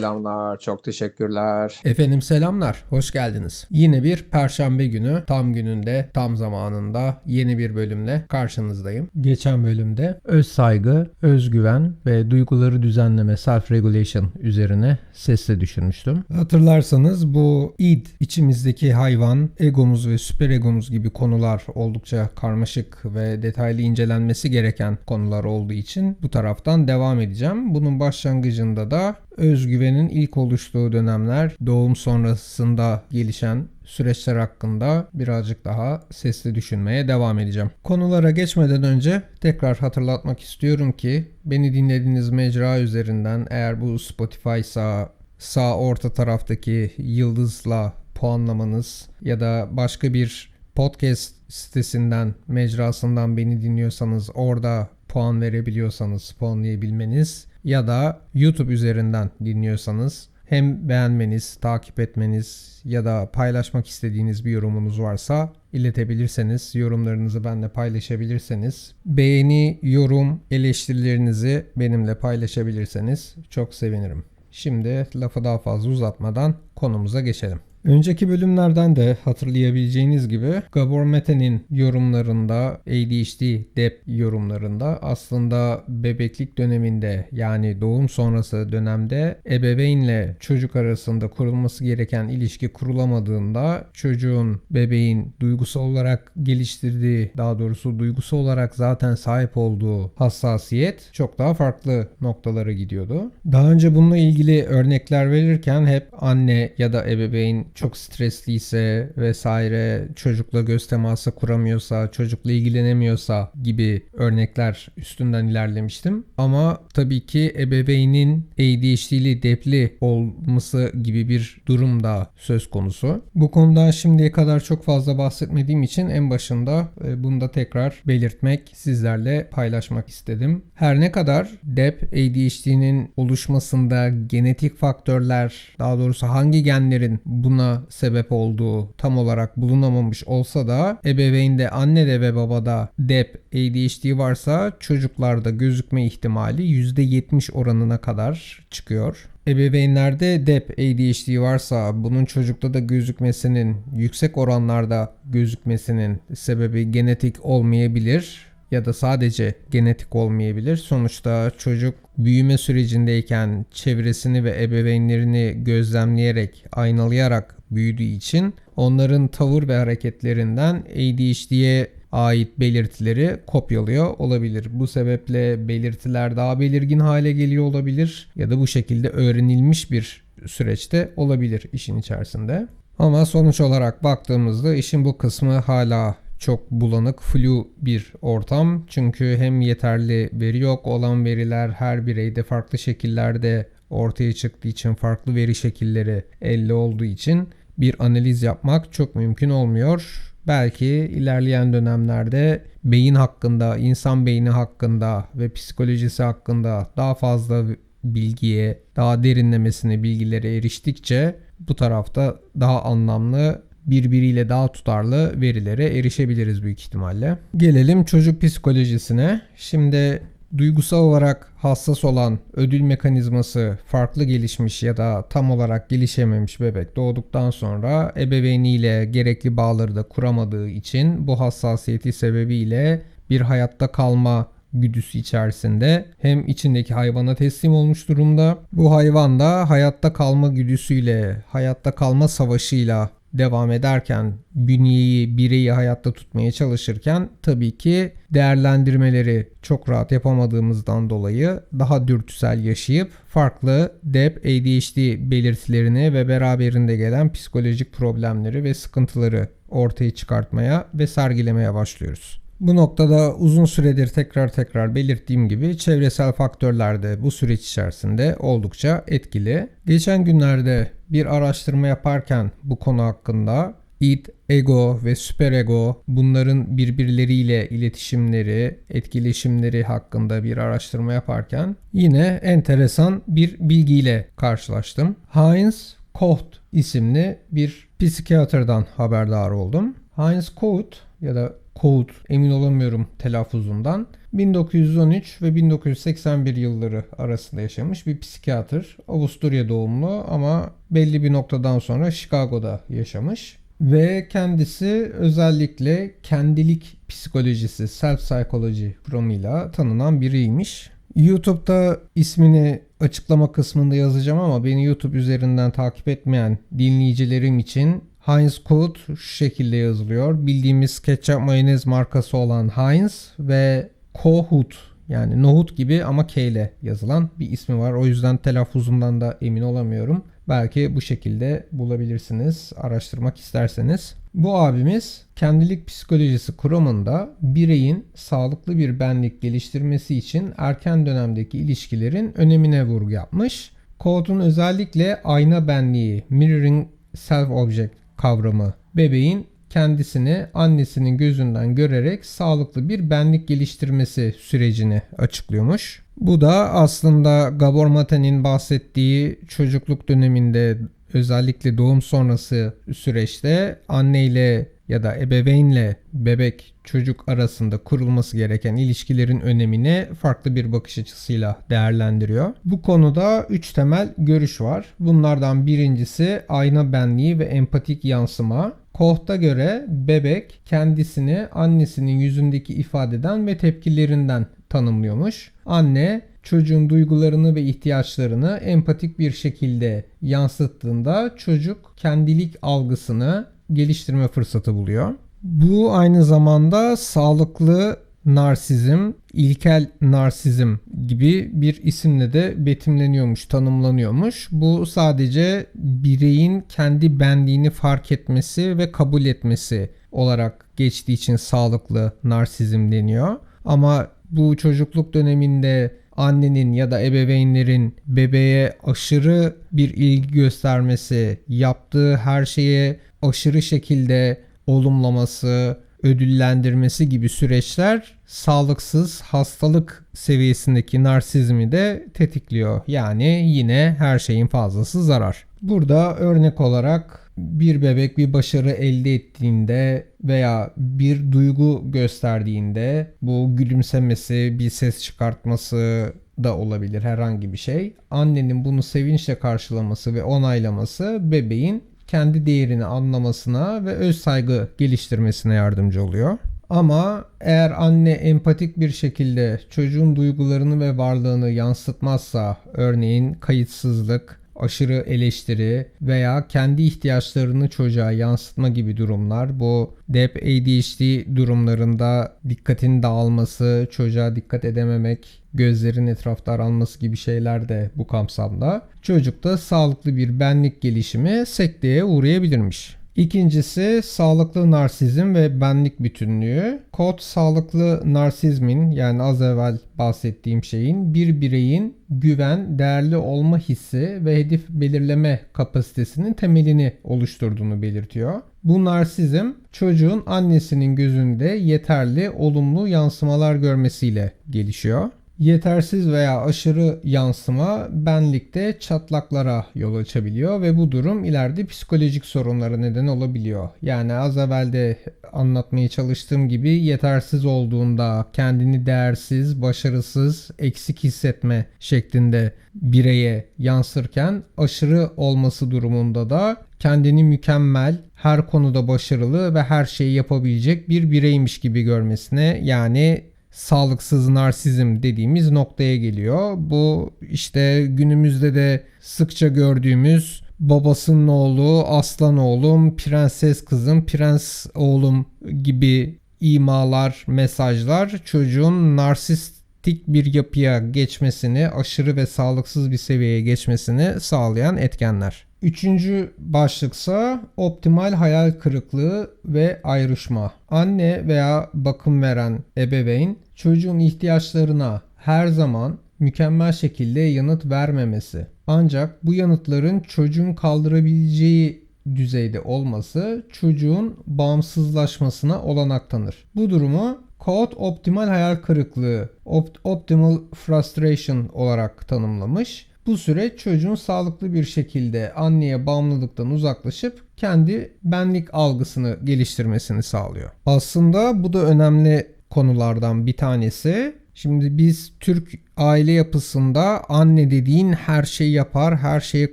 Selamlar, çok teşekkürler. Efendim selamlar, hoş geldiniz. Yine bir perşembe günü, tam gününde, tam zamanında yeni bir bölümle karşınızdayım. Geçen bölümde öz saygı, özgüven ve duyguları düzenleme self-regulation üzerine sesle düşünmüştüm. Hatırlarsanız bu id, içimizdeki hayvan, egomuz ve süper egomuz gibi konular oldukça karmaşık ve detaylı incelenmesi gereken konular olduğu için bu taraftan devam edeceğim. Bunun başlangıcında da özgüvenin ilk oluştuğu dönemler, doğum sonrasında gelişen süreçler hakkında birazcık daha sesli düşünmeye devam edeceğim. Konulara geçmeden önce tekrar hatırlatmak istiyorum ki beni dinlediğiniz mecra üzerinden eğer bu Spotify ise sağ orta taraftaki yıldızla puanlamanız ya da başka bir podcast sitesinden, mecrasından beni dinliyorsanız orada puan verebiliyorsanız puanlayabilmeniz ya da YouTube üzerinden dinliyorsanız hem beğenmeniz, takip etmeniz ya da paylaşmak istediğiniz bir yorumunuz varsa iletebilirseniz, yorumlarınızı benimle paylaşabilirseniz, beğeni, yorum, eleştirilerinizi benimle paylaşabilirseniz çok sevinirim. Şimdi lafı daha fazla uzatmadan konumuza geçelim. Önceki bölümlerden de hatırlayabileceğiniz gibi Gabor Mete'nin yorumlarında, ADHD DEP yorumlarında aslında bebeklik döneminde yani doğum sonrası dönemde ebeveynle çocuk arasında kurulması gereken ilişki kurulamadığında çocuğun bebeğin duygusal olarak geliştirdiği daha doğrusu duygusal olarak zaten sahip olduğu hassasiyet çok daha farklı noktalara gidiyordu. Daha önce bununla ilgili örnekler verirken hep anne ya da ebeveyn çok stresliyse vesaire çocukla göz teması kuramıyorsa, çocukla ilgilenemiyorsa gibi örnekler üstünden ilerlemiştim. Ama tabii ki ebeveynin ADHD'li, depli olması gibi bir durum da söz konusu. Bu konudan şimdiye kadar çok fazla bahsetmediğim için en başında e, bunu da tekrar belirtmek, sizlerle paylaşmak istedim. Her ne kadar DEP, ADHD'nin oluşmasında genetik faktörler, daha doğrusu hangi genlerin buna sebep olduğu tam olarak bulunamamış olsa da ebeveynde annede ve babada DEP, ADHD varsa çocuklarda gözükme ihtimali %70 oranına kadar çıkıyor. Ebeveynlerde DEP, ADHD varsa bunun çocukta da gözükmesinin yüksek oranlarda gözükmesinin sebebi genetik olmayabilir ya da sadece genetik olmayabilir. Sonuçta çocuk büyüme sürecindeyken çevresini ve ebeveynlerini gözlemleyerek, aynalayarak büyüdüğü için onların tavır ve hareketlerinden ADHD'ye ait belirtileri kopyalıyor olabilir. Bu sebeple belirtiler daha belirgin hale geliyor olabilir ya da bu şekilde öğrenilmiş bir süreçte olabilir işin içerisinde. Ama sonuç olarak baktığımızda işin bu kısmı hala çok bulanık, flu bir ortam. Çünkü hem yeterli veri yok olan veriler her bireyde farklı şekillerde ortaya çıktığı için farklı veri şekilleri elde olduğu için bir analiz yapmak çok mümkün olmuyor. Belki ilerleyen dönemlerde beyin hakkında, insan beyni hakkında ve psikolojisi hakkında daha fazla bilgiye, daha derinlemesine bilgilere eriştikçe bu tarafta daha anlamlı birbiriyle daha tutarlı verilere erişebiliriz büyük ihtimalle. Gelelim çocuk psikolojisine. Şimdi duygusal olarak hassas olan ödül mekanizması farklı gelişmiş ya da tam olarak gelişememiş bebek doğduktan sonra ebeveyniyle gerekli bağları da kuramadığı için bu hassasiyeti sebebiyle bir hayatta kalma güdüsü içerisinde hem içindeki hayvana teslim olmuş durumda. Bu hayvan da hayatta kalma güdüsüyle, hayatta kalma savaşıyla devam ederken bünyeyi, bireyi hayatta tutmaya çalışırken tabii ki değerlendirmeleri çok rahat yapamadığımızdan dolayı daha dürtüsel yaşayıp farklı DEP, ADHD belirtilerini ve beraberinde gelen psikolojik problemleri ve sıkıntıları ortaya çıkartmaya ve sergilemeye başlıyoruz. Bu noktada uzun süredir tekrar tekrar belirttiğim gibi çevresel faktörler de bu süreç içerisinde oldukça etkili. Geçen günlerde bir araştırma yaparken bu konu hakkında id, ego ve süperego bunların birbirleriyle iletişimleri, etkileşimleri hakkında bir araştırma yaparken yine enteresan bir bilgiyle karşılaştım. Heinz Koht isimli bir psikiyatrdan haberdar oldum. Heinz Koht ya da Code emin olamıyorum telaffuzundan. 1913 ve 1981 yılları arasında yaşamış bir psikiyatr. Avusturya doğumlu ama belli bir noktadan sonra Chicago'da yaşamış. Ve kendisi özellikle kendilik psikolojisi, self psychology kuramıyla tanınan biriymiş. YouTube'da ismini açıklama kısmında yazacağım ama beni YouTube üzerinden takip etmeyen dinleyicilerim için Heinz Kut şu şekilde yazılıyor. Bildiğimiz ketçap mayonez markası olan Heinz ve Kohut yani nohut gibi ama K ile yazılan bir ismi var. O yüzden telaffuzumdan da emin olamıyorum. Belki bu şekilde bulabilirsiniz araştırmak isterseniz. Bu abimiz kendilik psikolojisi kuramında bireyin sağlıklı bir benlik geliştirmesi için erken dönemdeki ilişkilerin önemine vurgu yapmış. Kohut'un özellikle ayna benliği, mirroring self object kavramı bebeğin kendisini annesinin gözünden görerek sağlıklı bir benlik geliştirmesi sürecini açıklıyormuş. Bu da aslında Gabor Mate'nin bahsettiği çocukluk döneminde özellikle doğum sonrası süreçte anne ile ya da ebeveynle bebek çocuk arasında kurulması gereken ilişkilerin önemini farklı bir bakış açısıyla değerlendiriyor. Bu konuda 3 temel görüş var. Bunlardan birincisi ayna benliği ve empatik yansıma. Koht'a göre bebek kendisini annesinin yüzündeki ifadeden ve tepkilerinden tanımlıyormuş. Anne çocuğun duygularını ve ihtiyaçlarını empatik bir şekilde yansıttığında çocuk kendilik algısını geliştirme fırsatı buluyor. Bu aynı zamanda sağlıklı narsizm, ilkel narsizm gibi bir isimle de betimleniyormuş, tanımlanıyormuş. Bu sadece bireyin kendi benliğini fark etmesi ve kabul etmesi olarak geçtiği için sağlıklı narsizm deniyor. Ama bu çocukluk döneminde annenin ya da ebeveynlerin bebeğe aşırı bir ilgi göstermesi, yaptığı her şeye aşırı şekilde olumlaması, ödüllendirmesi gibi süreçler sağlıksız hastalık seviyesindeki narsizmi de tetikliyor. Yani yine her şeyin fazlası zarar. Burada örnek olarak bir bebek bir başarı elde ettiğinde veya bir duygu gösterdiğinde bu gülümsemesi, bir ses çıkartması da olabilir herhangi bir şey. Annenin bunu sevinçle karşılaması ve onaylaması bebeğin kendi değerini anlamasına ve öz saygı geliştirmesine yardımcı oluyor. Ama eğer anne empatik bir şekilde çocuğun duygularını ve varlığını yansıtmazsa, örneğin kayıtsızlık, aşırı eleştiri veya kendi ihtiyaçlarını çocuğa yansıtma gibi durumlar bu DEP ADHD durumlarında dikkatin dağılması, çocuğa dikkat edememek, gözlerin etrafta aranması gibi şeyler de bu kapsamda. Çocukta sağlıklı bir benlik gelişimi sekteye uğrayabilirmiş. İkincisi sağlıklı narsizm ve benlik bütünlüğü. Kod sağlıklı narsizmin yani az evvel bahsettiğim şeyin bir bireyin güven, değerli olma hissi ve hedef belirleme kapasitesinin temelini oluşturduğunu belirtiyor. Bu narsizm çocuğun annesinin gözünde yeterli olumlu yansımalar görmesiyle gelişiyor. Yetersiz veya aşırı yansıma benlikte çatlaklara yol açabiliyor ve bu durum ileride psikolojik sorunlara neden olabiliyor. Yani az evvel de anlatmaya çalıştığım gibi yetersiz olduğunda kendini değersiz, başarısız, eksik hissetme şeklinde bireye yansırken aşırı olması durumunda da kendini mükemmel, her konuda başarılı ve her şeyi yapabilecek bir bireymiş gibi görmesine yani sağlıksız narsizm dediğimiz noktaya geliyor. Bu işte günümüzde de sıkça gördüğümüz babasının oğlu, aslan oğlum, prenses kızım, prens oğlum gibi imalar, mesajlar çocuğun narsistik bir yapıya geçmesini, aşırı ve sağlıksız bir seviyeye geçmesini sağlayan etkenler. Üçüncü başlıksa optimal hayal kırıklığı ve ayrışma. Anne veya bakım veren ebeveyn çocuğun ihtiyaçlarına her zaman mükemmel şekilde yanıt vermemesi. Ancak bu yanıtların çocuğun kaldırabileceği düzeyde olması çocuğun bağımsızlaşmasına olanak tanır. Bu durumu Code optimal hayal kırıklığı, opt- optimal frustration olarak tanımlamış. Bu süreç çocuğun sağlıklı bir şekilde anneye bağımlılıktan uzaklaşıp kendi benlik algısını geliştirmesini sağlıyor. Aslında bu da önemli konulardan bir tanesi. Şimdi biz Türk aile yapısında anne dediğin her şeyi yapar, her şeye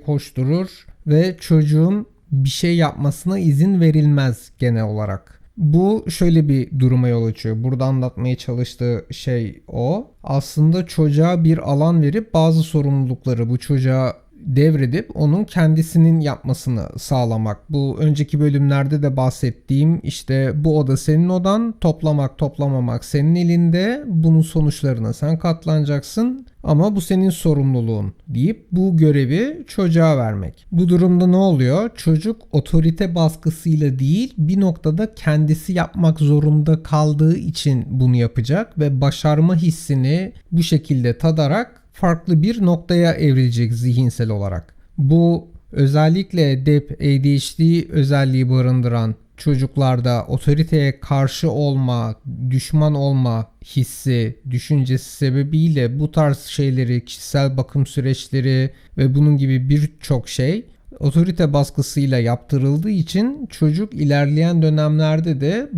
koşturur ve çocuğun bir şey yapmasına izin verilmez genel olarak. Bu şöyle bir duruma yol açıyor. Burada anlatmaya çalıştığı şey o. Aslında çocuğa bir alan verip bazı sorumlulukları bu çocuğa devredip onun kendisinin yapmasını sağlamak. Bu önceki bölümlerde de bahsettiğim işte bu oda senin odan toplamak toplamamak senin elinde bunun sonuçlarına sen katlanacaksın ama bu senin sorumluluğun deyip bu görevi çocuğa vermek. Bu durumda ne oluyor? Çocuk otorite baskısıyla değil bir noktada kendisi yapmak zorunda kaldığı için bunu yapacak ve başarma hissini bu şekilde tadarak farklı bir noktaya evrilecek zihinsel olarak. Bu özellikle DEP ADHD özelliği barındıran çocuklarda otoriteye karşı olma, düşman olma hissi, düşüncesi sebebiyle bu tarz şeyleri, kişisel bakım süreçleri ve bunun gibi birçok şey otorite baskısıyla yaptırıldığı için çocuk ilerleyen dönemlerde de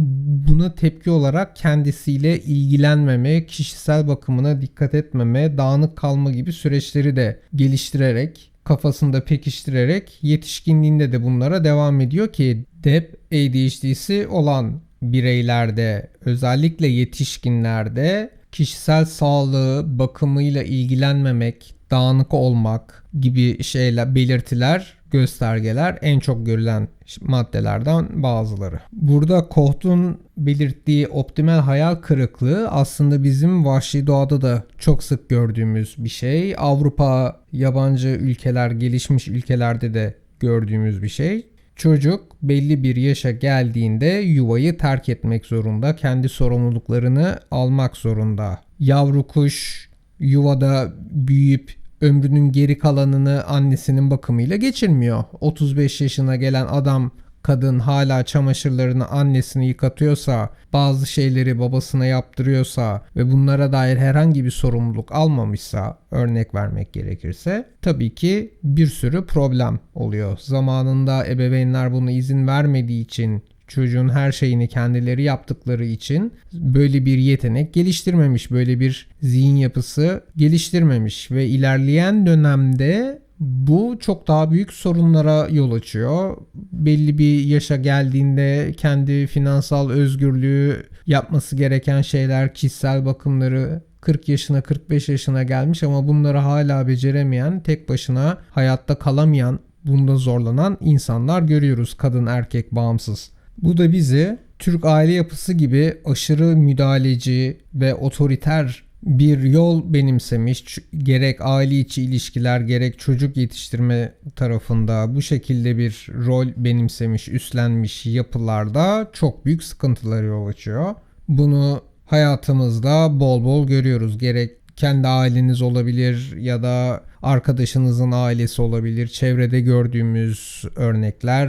buna tepki olarak kendisiyle ilgilenmeme, kişisel bakımına dikkat etmeme, dağınık kalma gibi süreçleri de geliştirerek kafasında pekiştirerek yetişkinliğinde de bunlara devam ediyor ki DEP ADHD'si olan bireylerde özellikle yetişkinlerde kişisel sağlığı bakımıyla ilgilenmemek, dağınık olmak gibi şeyler belirtiler göstergeler en çok görülen maddelerden bazıları. Burada Kocht'un belirttiği optimal hayal kırıklığı aslında bizim vahşi doğada da çok sık gördüğümüz bir şey. Avrupa, yabancı ülkeler, gelişmiş ülkelerde de gördüğümüz bir şey. Çocuk belli bir yaşa geldiğinde yuvayı terk etmek zorunda, kendi sorumluluklarını almak zorunda. Yavru kuş yuvada büyüyüp ömrünün geri kalanını annesinin bakımıyla geçirmiyor. 35 yaşına gelen adam kadın hala çamaşırlarını annesini yıkatıyorsa, bazı şeyleri babasına yaptırıyorsa ve bunlara dair herhangi bir sorumluluk almamışsa, örnek vermek gerekirse, tabii ki bir sürü problem oluyor. Zamanında ebeveynler buna izin vermediği için çocuğun her şeyini kendileri yaptıkları için böyle bir yetenek geliştirmemiş, böyle bir zihin yapısı geliştirmemiş ve ilerleyen dönemde bu çok daha büyük sorunlara yol açıyor. Belli bir yaşa geldiğinde kendi finansal özgürlüğü yapması gereken şeyler, kişisel bakımları 40 yaşına 45 yaşına gelmiş ama bunları hala beceremeyen, tek başına hayatta kalamayan, bunda zorlanan insanlar görüyoruz kadın erkek bağımsız. Bu da bizi Türk aile yapısı gibi aşırı müdahaleci ve otoriter bir yol benimsemiş gerek aile içi ilişkiler gerek çocuk yetiştirme tarafında bu şekilde bir rol benimsemiş üstlenmiş yapılarda çok büyük sıkıntılar yol açıyor. Bunu hayatımızda bol bol görüyoruz. Gerek kendi aileniz olabilir ya da arkadaşınızın ailesi olabilir. Çevrede gördüğümüz örnekler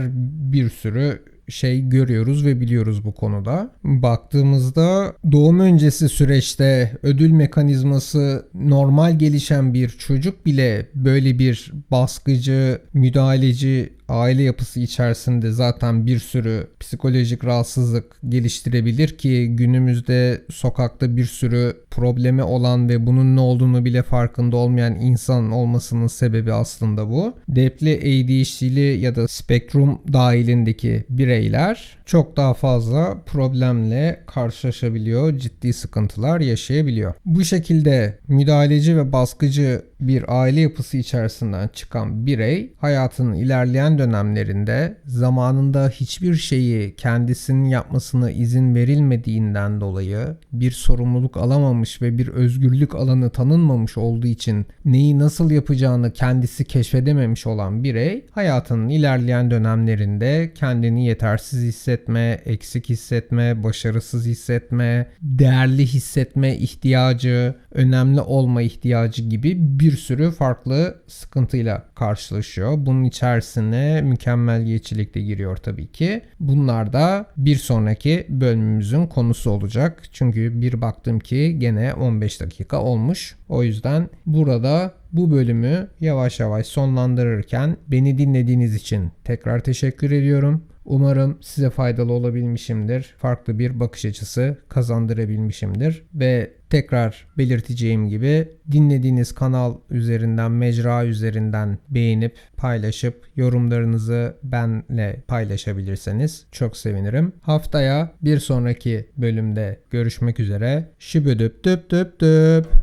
bir sürü şey görüyoruz ve biliyoruz bu konuda. Baktığımızda doğum öncesi süreçte ödül mekanizması normal gelişen bir çocuk bile böyle bir baskıcı, müdahaleci aile yapısı içerisinde zaten bir sürü psikolojik rahatsızlık geliştirebilir ki günümüzde sokakta bir sürü problemi olan ve bunun ne olduğunu bile farkında olmayan insan olmasının sebebi aslında bu. Depli ADHD'li ya da spektrum dahilindeki bireyler çok daha fazla problemle karşılaşabiliyor, ciddi sıkıntılar yaşayabiliyor. Bu şekilde müdahaleci ve baskıcı bir aile yapısı içerisinden çıkan birey hayatının ilerleyen dönemlerinde zamanında hiçbir şeyi kendisinin yapmasına izin verilmediğinden dolayı bir sorumluluk alamamış ve bir özgürlük alanı tanınmamış olduğu için neyi nasıl yapacağını kendisi keşfedememiş olan birey hayatının ilerleyen dönemlerinde kendini yetersiz hissetme, eksik hissetme, başarısız hissetme, değerli hissetme ihtiyacı, önemli olma ihtiyacı gibi bir sürü farklı sıkıntıyla karşılaşıyor. Bunun içerisine mükemmeliyetçilik de giriyor tabii ki. Bunlar da bir sonraki bölümümüzün konusu olacak. Çünkü bir baktım ki gene 15 dakika olmuş. O yüzden burada bu bölümü yavaş yavaş sonlandırırken beni dinlediğiniz için tekrar teşekkür ediyorum. Umarım size faydalı olabilmişimdir. Farklı bir bakış açısı kazandırabilmişimdir ve tekrar belirteceğim gibi dinlediğiniz kanal üzerinden, mecra üzerinden beğenip paylaşıp yorumlarınızı benle paylaşabilirseniz çok sevinirim. Haftaya bir sonraki bölümde görüşmek üzere. Şibüdüp düp düp düp.